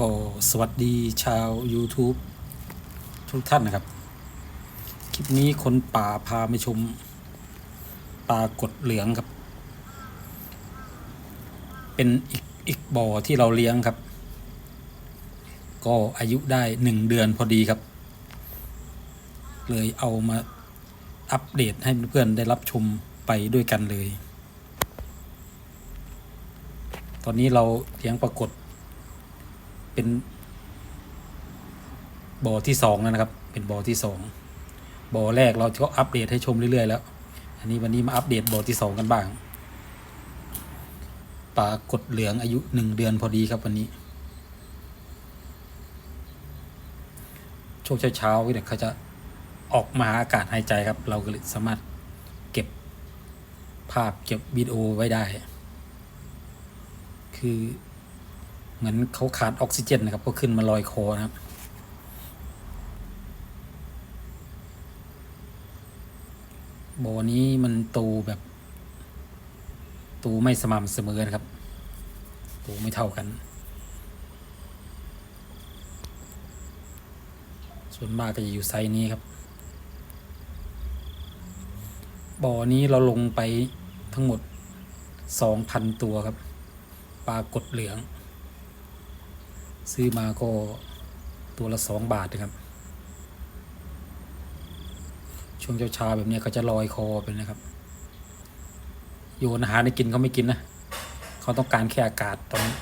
ก็สวัสดีชาว YouTube ทุกท่านนะครับ คลิปนี้คนป่าพาไปชมปลากดเหลืองครับ เป็นอีกอีกบ่อที่เราเลี้ยงครับ ก็อายุได้หนึ่งเดือนพอดีครับ เลยเอามาอัปเดตให้เพื่อนๆได้รับชมไปด้วยกันเลย ตอนนี้เราเลี้ยงปรากฏ เป็นบ่อที่สองแล้วนะครับ เป็นบ่อที่สองบ่อแรกเราก็อัปเดตให้ชมเรื่อยๆแล้ว อันนี้วันนี้มาอัปเดตบ่อที่สองกันบ้างปลากดเหลืองอายุหนึ่งเดือนพอดีครับวันนี้ช่วงเช้าๆเนี่ยเขาจะออกมาอากาศหายใจครับ เราก็สามารถเก็บภาพเก็บวิดีโอไว้ได้ คือ เหมือนเขาขาดออกซิเจนนะครับ ก็ขึ้นมาลอยคอนะครับ บ่อนี้มันโตแบบโตไม่สม่ำเสมอนะครับโตไม่เท่ากัน ส่วนมากก็จะอยู่ไซส์นี้ครับ บ่อนี้เราลงไปทั้งหมดสองพันตัวครับ ปลากดเหลือง ซื้อมาก็ตัวละสองบาทนะครับ ช่วงเช้าๆแบบนี้เขาจะลอยคอไปนะครับ โยนอาหารให้กินเขาไม่กินนะเขาต้องการแค่อากาศตอนนี้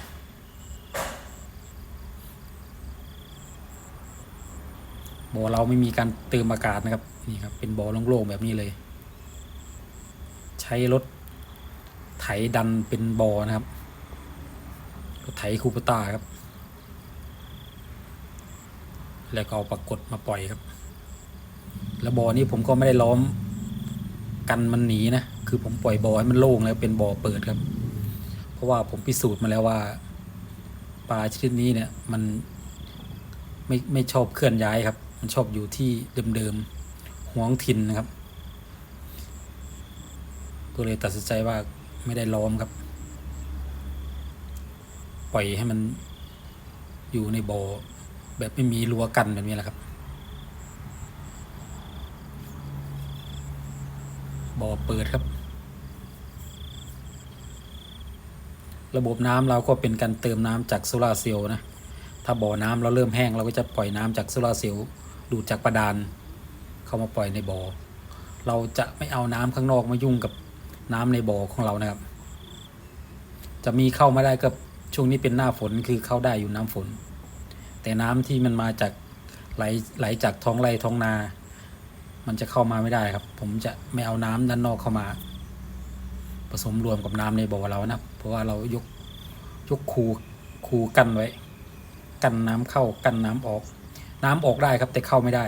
บ่อเราไม่มีการเติมอากาศนะครับนี่ครับเป็นบ่อโล่งๆแบบนี้เลย ใช้รถไถดันเป็นบ่อนะครับรถไถคูปต้าครับ แล้วก็เอาปรากฏมาปล่อยครับ แล้วบ่อนี้ผมก็ไม่ได้ล้อมกันมันหนีนะ คือผมปล่อยบ่อให้มันโล่งแล้วเป็นบ่อเปิดครับ เพราะว่าผมพิสูจน์มาแล้วว่าปลาชนิดนี้เนี่ยมันไม่ไม่ชอบเคลื่อนย้ายครับ มันชอบอยู่ที่เดิมๆหวงถิ่นนะครับ ก็เลยตัดสินใจว่าไม่ได้ล้อมครับ ปล่อยให้มันอยู่ในบ่อ แบบไม่มีรั้วกันแบบนี้แหละครับบ่อเปิดครับ ระบบน้ำเราก็เป็นการเติมน้ำจากโซลาร์เซลล์นะ ถ้าบ่อน้ำเราเริ่มแห้งเราก็จะปล่อยน้ำจากโซลาร์เซลล์ดูดจากประดาน เข้ามาปล่อยในบ่อ เราจะไม่เอาน้ำข้างนอกมายุ่งกับน้ำในบ่อของเรานะครับ จะมีเข้ามาได้ก็ช่วงนี้เป็นหน้าฝนคือเข้าได้อยู่น้ำฝน แต่น้ำที่มันมาจากไหลไหลจากท้องไร่ท้องนา มันจะเข้ามาไม่ได้ครับ ผมจะไม่เอาน้ำด้านนอกเข้ามา ผสมรวมกับน้ำในบ่อเรานะเพราะว่าเรายกยกคูคูกั้นไว้ กันน้ำเข้ากันน้ำออก น้ำออกได้ครับแต่เข้าไม่ได้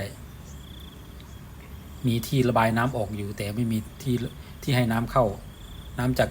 มีที่ระบายน้ำออกอยู่ แต่ไม่มีที่ที่ให้น้ำเข้า น้ำจาก